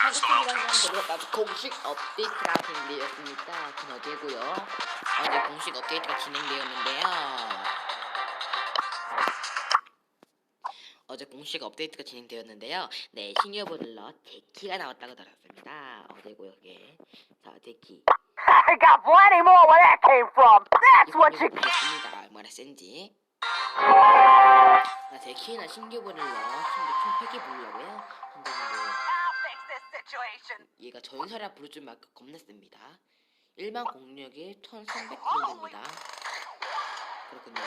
한국팀이랑 outcomes. 들어가서 공식 업데이트가 진행되었습니다. 그건 어제고요. 어제 공식 업데이트가 진행되었는데요. 어제 공식 업데이트가 진행되었는데요. 네, 시니어 버들러 제키가 나왔다고 들었습니다. 어제고요, 그게. 자, 제키. I got plenty more where that came from. That's what you. 얼마나 센지. 나 신규 버들러 신규 총 3개 부르려고요. 근데 situation. 얘가 전설이라 부를 줄 알고 겁나 셉니다. 일반 공력이 1300kg입니다. 그렇군요.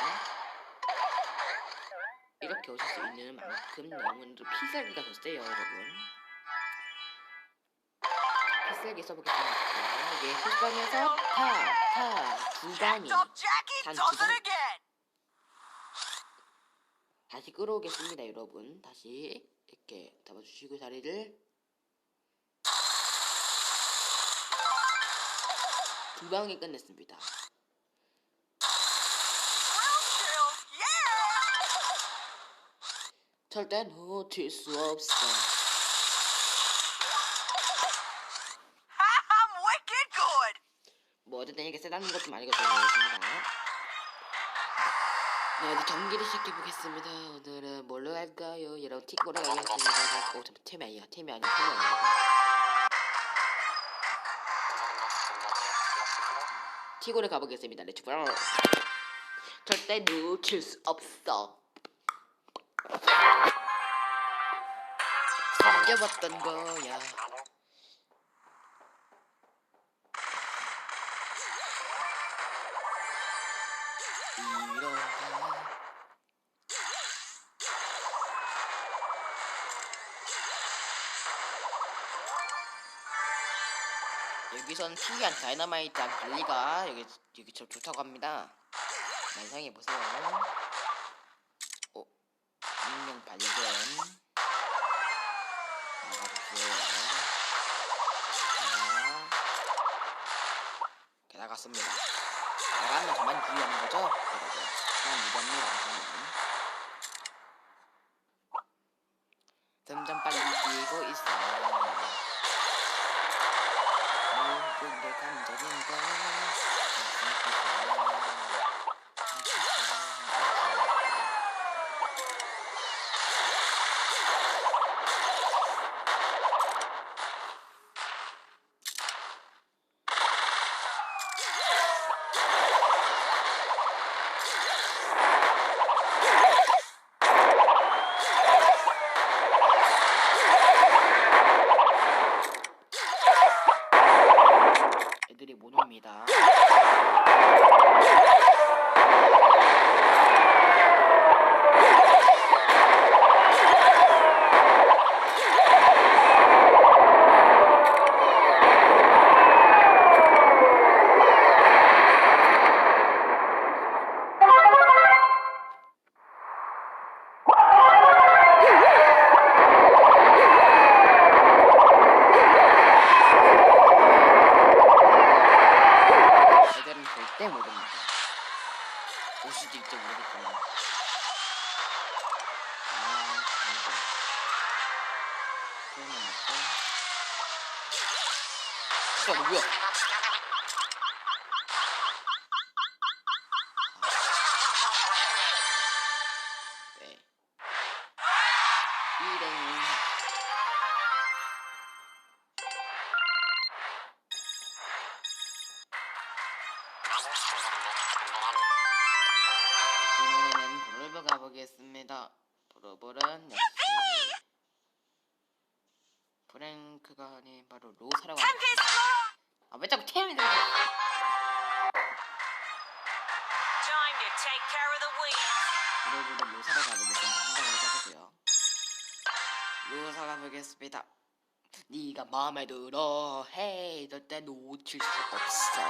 이렇게 오실 수 있는 만큼 영혼도 피살기가 더 세요, 여러분. 피살기 써보겠습니다. 이게 실성에서 타, 타, 두 방이 Top Jackie 단 does 두 방. it again. 다시 끌어오겠습니다, 여러분. 다시 이렇게 잡아주시고 다리를 두 방에 끝냈습니다. 절대 놓칠 수 없어. Good. 뭐 어쨌든 이게 세다는 많이 걱정되겠습니다. 네, 이제 경기를 시작해 보겠습니다. 오늘은 뭘로 할까요? 여러분 틱보로 가겠습니다. 오, 잠깐 템이 아니야. 템이 아니야. 템이 아니야. 티고를 가보겠습니다. 렛츠 고. 절대 놓칠 수 없어. 숨겨봤던 거야. 여기선 특이한 다이너마이트한 발리가 여기 여기 저 좋다고 합니다. 만상해 보세요. 어, 인명 발견. 나가보세요. 나가. 이렇게 나갔습니다. 나가면 저만 유리하는 거죠? 여러분. 저만 유리합니다. 저는. 점점 빨리 뛰고 있어. 모든 게 감정인 걸. 애들이 못 옵니다. 애들은 절대 못 옵니다. 올 수도 있지 모르겠지만. 아, 아이고. 표현은 맞고. 진짜 너 뭐야? 네. 일행. 이번에는 브로버 가보겠습니다. 브로버는 역시 프랭크가 아닌 바로 로사라고 합니다. 아왜 자꾸 태양이 들어? Time to take care of the weeds. 브로버는 로사라 가보겠습니다. 생각을 해보고요. 로사 가 보겠습니다. 네가 마음에 들어 해 절대 놓칠 수 없어.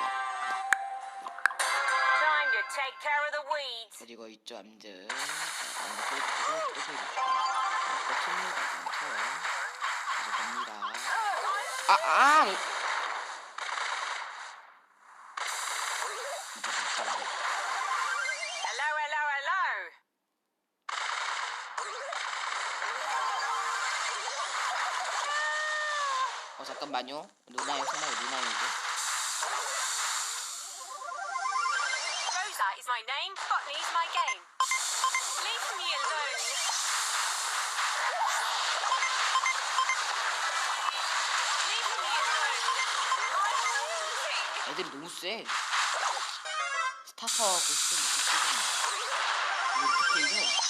그리고 있죠 암드. 암드 포이드고 또 포이드. 끝입니다. 그렇죠. 이제 갑니다. 아 아. 이제 잠깐만. Hello, hello, hello. 어 잠깐만요. 누나의 생각이 누나인데. Rosa is my name, botany is my game. Leave me alone. 애들이 너무 세. 스타터하고 있으면 세잖아. 이거 어떻게 이겨?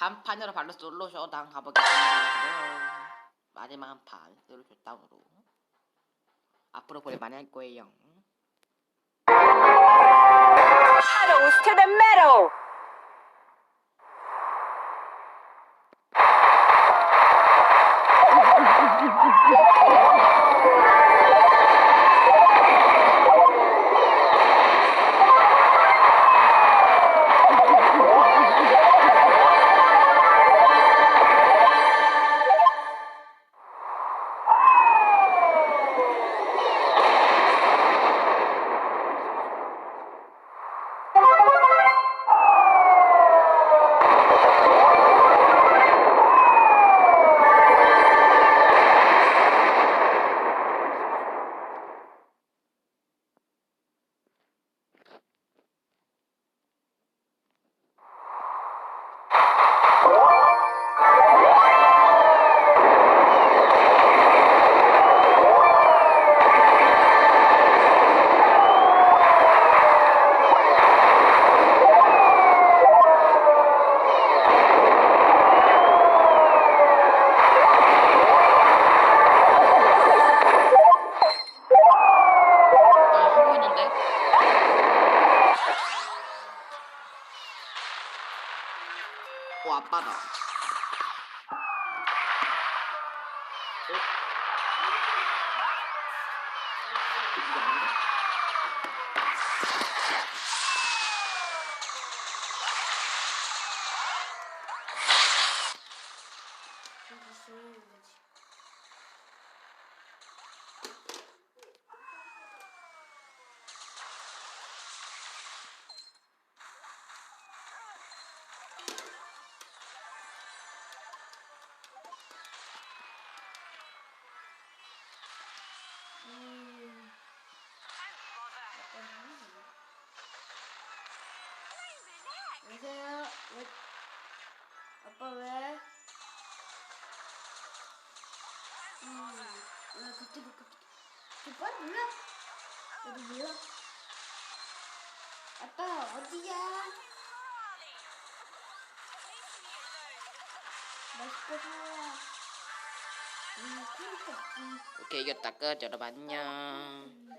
한 판으로 발로 솔로 쇼당 가보겠습니다. 마지막 한 판, 솔로 쇼당으로. 앞으로 보일 많이 할 거예요. Pedals to the metal. 어? 여보세요? 왜? 아빠 왜? 음, 왜 갑자기 갑자기 저 빨리 몰라? 나도 몰라? 아빠 어디야? 맛있게 음, 없지 오케이, 이겼다. 끝. 여러분, 안녕.